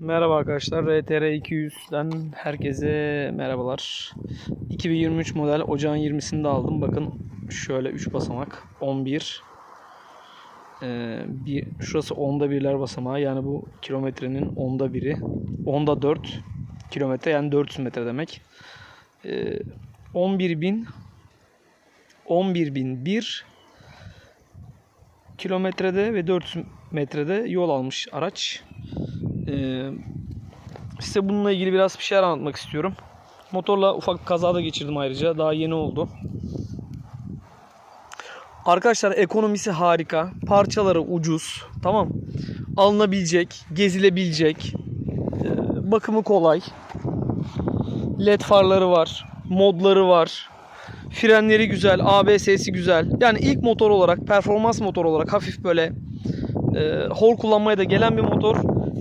Merhaba arkadaşlar. RTR 200'den herkese merhabalar. 2023 model ocağın 20'sini de aldım. Bakın şöyle 3 basamak. 11. Ee, bir, şurası onda birler basamağı. Yani bu kilometrenin onda biri. Onda 4 kilometre yani 400 metre demek. Ee, 11.000 11.001 kilometrede ve 400 metrede yol almış araç. Ee, size bununla ilgili biraz bir şeyler anlatmak istiyorum. Motorla ufak kaza da geçirdim ayrıca. Daha yeni oldu. Arkadaşlar ekonomisi harika. Parçaları ucuz. Tamam. Alınabilecek, gezilebilecek. Ee, bakımı kolay. LED farları var. Modları var. Frenleri güzel. ABS'si güzel. Yani ilk motor olarak, performans motor olarak hafif böyle e, hor kullanmaya da gelen bir motor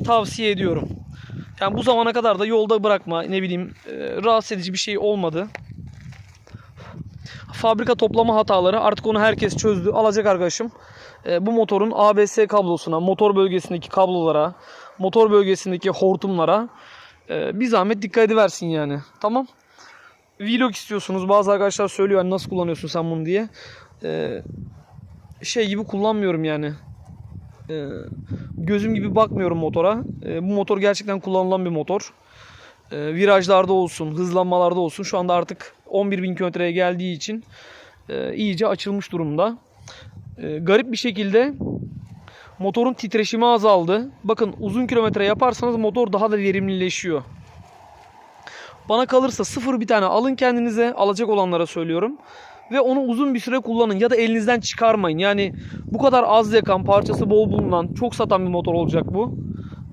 tavsiye ediyorum. Yani bu zamana kadar da yolda bırakma ne bileyim e, rahatsız edici bir şey olmadı. Fabrika toplama hataları artık onu herkes çözdü. Alacak arkadaşım e, bu motorun ABS kablosuna, motor bölgesindeki kablolara, motor bölgesindeki hortumlara e, bir zahmet dikkat ediversin yani. Tamam. Vlog istiyorsunuz. Bazı arkadaşlar söylüyor hani nasıl kullanıyorsun sen bunu diye. E, şey gibi kullanmıyorum yani. E, gözüm gibi bakmıyorum motora. E, bu motor gerçekten kullanılan bir motor. E, virajlarda olsun, hızlanmalarda olsun. Şu anda artık 11.000 kilometreye geldiği için e, iyice açılmış durumda. Garip bir şekilde motorun titreşimi azaldı. Bakın uzun kilometre yaparsanız motor daha da verimlileşiyor. Bana kalırsa sıfır bir tane alın kendinize. Alacak olanlara söylüyorum. Ve onu uzun bir süre kullanın ya da elinizden çıkarmayın. Yani bu kadar az yakan, parçası bol bulunan, çok satan bir motor olacak bu.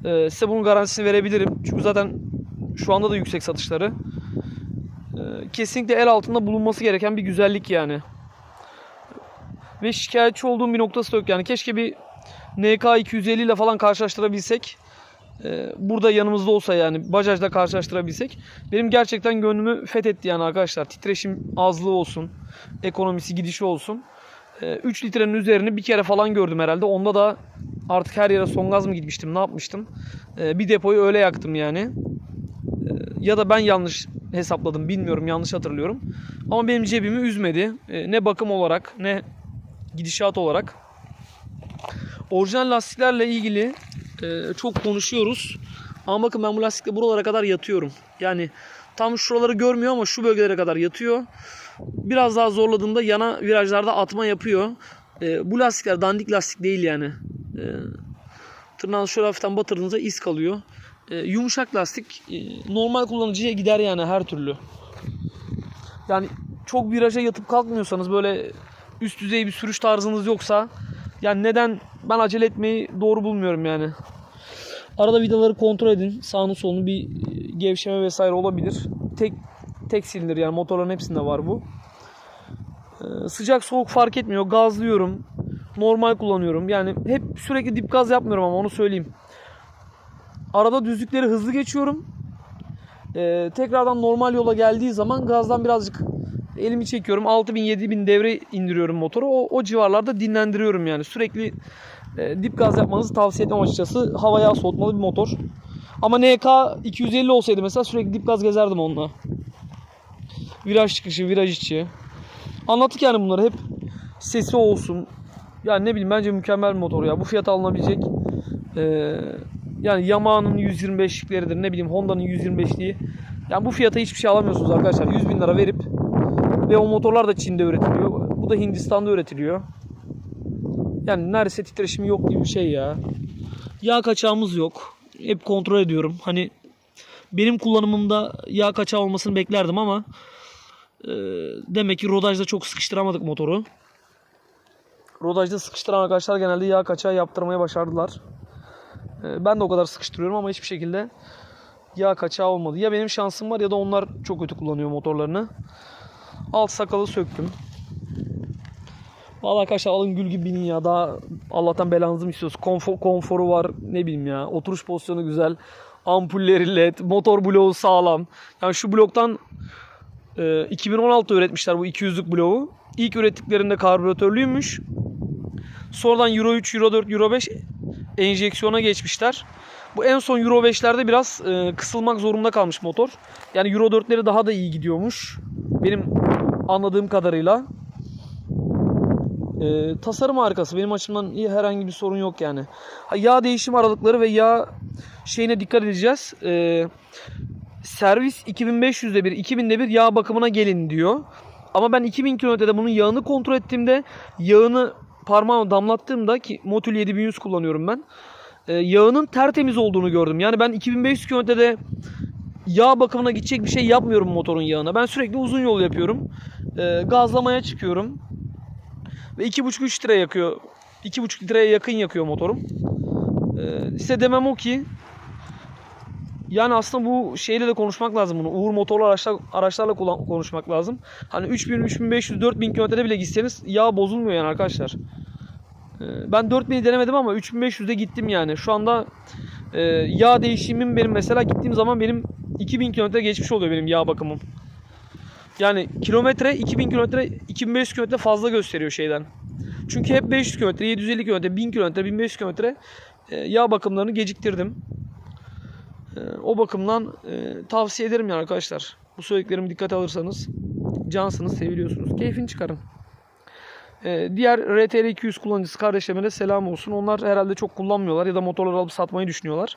Ee, size bunun garantisini verebilirim. Çünkü zaten şu anda da yüksek satışları. Ee, kesinlikle el altında bulunması gereken bir güzellik yani. Ve şikayetçi olduğum bir noktası da yok. Yani keşke bir NK 250 ile falan karşılaştırabilsek. Ee, burada yanımızda olsa yani Bajaj'la karşılaştırabilsek. Benim gerçekten gönlümü fethetti yani arkadaşlar. Titreşim azlığı olsun. Ekonomisi gidişi olsun. 3 litrenin üzerini bir kere falan gördüm herhalde. Onda da artık her yere son gaz mı gitmiştim ne yapmıştım. Ee, bir depoyu öyle yaktım yani. Ee, ya da ben yanlış hesapladım bilmiyorum yanlış hatırlıyorum. Ama benim cebimi üzmedi. Ee, ne bakım olarak ne gidişat olarak. Orijinal lastiklerle ilgili çok konuşuyoruz. Ama bakın ben bu lastikle buralara kadar yatıyorum. Yani tam şuraları görmüyor ama şu bölgelere kadar yatıyor. Biraz daha zorladığımda yana virajlarda atma yapıyor. E, bu lastikler dandik lastik değil yani. E, tırnağınızı şöyle hafiften batırdığınızda iz kalıyor. E, yumuşak lastik e, normal kullanıcıya gider yani her türlü. Yani çok viraja yatıp kalkmıyorsanız böyle üst düzey bir sürüş tarzınız yoksa yani neden ben acele etmeyi doğru bulmuyorum yani. Arada vidaları kontrol edin. Sağını solunu bir gevşeme vesaire olabilir. Tek tek silindir yani motorların hepsinde var bu. Ee, sıcak soğuk fark etmiyor. Gazlıyorum. Normal kullanıyorum. Yani hep sürekli dip gaz yapmıyorum ama onu söyleyeyim. Arada düzlükleri hızlı geçiyorum. Ee, tekrardan normal yola geldiği zaman gazdan birazcık elimi çekiyorum. 6000 7000 devre indiriyorum motoru. O, o civarlarda dinlendiriyorum yani. Sürekli e, dip gaz yapmanızı tavsiye etmem açıkçası. Havaya soğutmalı bir motor. Ama NK 250 olsaydı mesela sürekli dip gaz gezerdim onunla. Viraj çıkışı, viraj içi. Anlattık yani bunları hep sesi olsun. Yani ne bileyim bence mükemmel bir motor ya. Bu fiyata alınabilecek. Ee, yani Yamaha'nın 125'likleridir. Ne bileyim Honda'nın 125'liği. Yani bu fiyata hiçbir şey alamıyorsunuz arkadaşlar. 100 bin lira verip ve o motorlar da Çin'de üretiliyor. Bu da Hindistan'da üretiliyor. Yani neredeyse titreşimi yok gibi bir şey ya. Yağ kaçağımız yok. Hep kontrol ediyorum. Hani benim kullanımımda yağ kaçağı olmasını beklerdim ama e, demek ki rodajda çok sıkıştıramadık motoru. Rodajda sıkıştıran arkadaşlar genelde yağ kaçağı yaptırmaya başardılar. E, ben de o kadar sıkıştırıyorum ama hiçbir şekilde yağ kaçağı olmadı. Ya benim şansım var ya da onlar çok kötü kullanıyor motorlarını. Alt sakalı söktüm. Vallahi arkadaşlar alın gül gibi binin ya. Daha Allah'tan belanızı mı istiyoruz? Konfor, konforu var. Ne bileyim ya. Oturuş pozisyonu güzel. Ampulleri led. Motor bloğu sağlam. Yani şu bloktan e, 2016'da üretmişler bu 200'lük bloğu. İlk ürettiklerinde karbüratörlüymüş. Sonradan Euro 3, Euro 4, Euro 5 enjeksiyona geçmişler. Bu en son Euro 5'lerde biraz e, kısılmak zorunda kalmış motor. Yani Euro 4'leri daha da iyi gidiyormuş. Benim anladığım kadarıyla. E, tasarım harikası. Benim açımdan iyi herhangi bir sorun yok yani. Ha, yağ değişim aralıkları ve yağ şeyine dikkat edeceğiz. E, servis 2500'de bir, 2000'de bir yağ bakımına gelin diyor. Ama ben 2000 kilometrede bunun yağını kontrol ettiğimde yağını parmağıma damlattığımda ki Motul 7100 kullanıyorum ben. E, yağının tertemiz olduğunu gördüm. Yani ben 2500 kilometrede yağ bakımına gidecek bir şey yapmıyorum motorun yağına. Ben sürekli uzun yol yapıyorum. E, gazlamaya çıkıyorum. Ve 2,5-3 litre yakıyor. 2,5 litreye yakın yakıyor motorum. E, size demem o ki yani aslında bu şeyle de konuşmak lazım bunu. Uğur motorlu araçlar, araçlarla kullan- konuşmak lazım. Hani 3000, 3500, 4000 kilometrede bile gitseniz yağ bozulmuyor yani arkadaşlar. Ee, Ben 4000'i denemedim ama 3500'de gittim yani. Şu anda e, yağ değişimim benim mesela gittiğim zaman benim 2000 kilometre geçmiş oluyor benim yağ bakımım. Yani kilometre 2000 kilometre 2500 kilometre fazla gösteriyor şeyden. Çünkü hep 500 kilometre, 750 kilometre, 1000 kilometre, 1500 kilometre e, yağ bakımlarını geciktirdim. Ee, O bakımdan e, tavsiye ederim yani arkadaşlar. Bu söylediklerimi dikkate alırsanız cansınız, seviliyorsunuz. Keyfini çıkarın. Diğer RTR 200 kullanıcısı kardeşlerime de selam olsun. Onlar herhalde çok kullanmıyorlar ya da motorları alıp satmayı düşünüyorlar.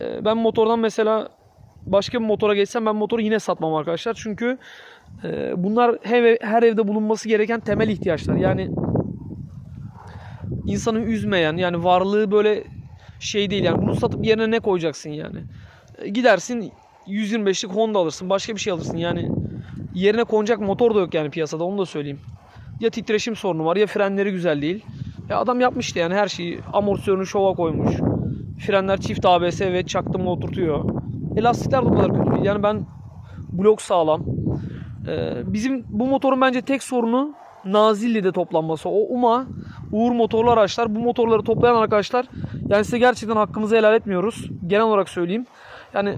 Ben motordan mesela başka bir motora geçsem ben motoru yine satmam arkadaşlar. Çünkü e, bunlar her, evde bulunması gereken temel ihtiyaçlar. Yani insanı üzmeyen yani varlığı böyle şey değil yani bunu satıp yerine ne koyacaksın yani? E, Gidersin 125'lik Honda alırsın başka bir şey alırsın yani yerine konacak motor da yok yani piyasada onu da söyleyeyim. Ya titreşim sorunu var ya frenleri güzel değil. Ya adam yapmıştı yani her şeyi amortisörünü şova koymuş. Frenler çift ABS ve çaktım oturtuyor. E lastikler de o kadar kötü değil. Yani ben blok sağlam. Ee, bizim bu motorun bence tek sorunu Nazilli'de toplanması. O UMA, Uğur motorlu araçlar. Bu motorları toplayan arkadaşlar yani size gerçekten hakkımızı helal etmiyoruz. Genel olarak söyleyeyim. Yani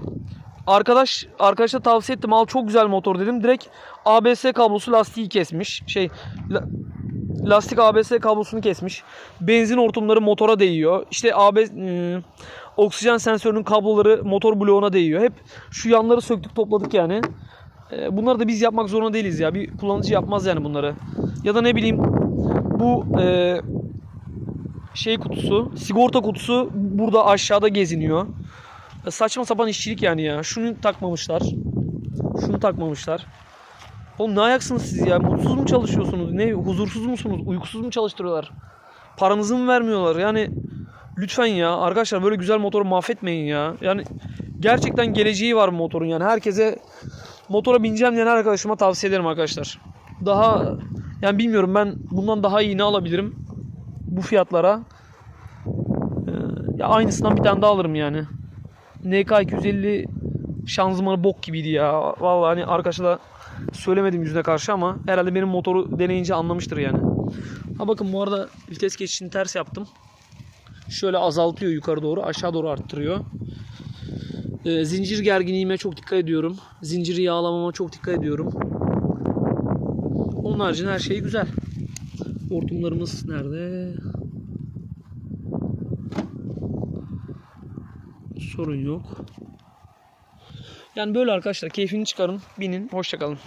arkadaş arkadaşa tavsiye ettim. Al çok güzel motor dedim. Direkt ABS kablosu lastiği kesmiş. Şey lastik ABS kablosunu kesmiş. Benzin hortumları motora değiyor. İşte ABS ıı, oksijen sensörünün kabloları motor bloğuna değiyor. Hep şu yanları söktük topladık yani. E, Bunları da biz yapmak zorunda değiliz ya. Bir kullanıcı yapmaz yani bunları. Ya da ne bileyim bu e, şey kutusu, sigorta kutusu burada aşağıda geziniyor. E, Saçma sapan işçilik yani ya. Şunu takmamışlar. Şunu takmamışlar. Oğlum ne ayaksınız siz ya? Mutsuz mu çalışıyorsunuz? Ne huzursuz musunuz? Uykusuz mu çalıştırıyorlar? Paranızı mı vermiyorlar? Yani lütfen ya arkadaşlar böyle güzel motoru mahvetmeyin ya. Yani gerçekten geleceği var bu motorun yani. Herkese motora bineceğim diyen arkadaşıma tavsiye ederim arkadaşlar. Daha yani bilmiyorum ben bundan daha iyi ne alabilirim bu fiyatlara. Ee, ya aynısından bir tane daha alırım yani. NK 250 şanzımanı bok gibiydi ya. Vallahi hani arkadaşla söylemedim yüzüne karşı ama herhalde benim motoru deneyince anlamıştır yani. Ha bakın bu arada vites geçişini ters yaptım. Şöyle azaltıyor yukarı doğru, aşağı doğru arttırıyor. Ee, zincir gerginliğime çok dikkat ediyorum. Zinciri yağlamama çok dikkat ediyorum. Onun haricinde her şey güzel. Hortumlarımız nerede? Sorun yok. Yani böyle arkadaşlar keyfini çıkarın, binin, hoşçakalın.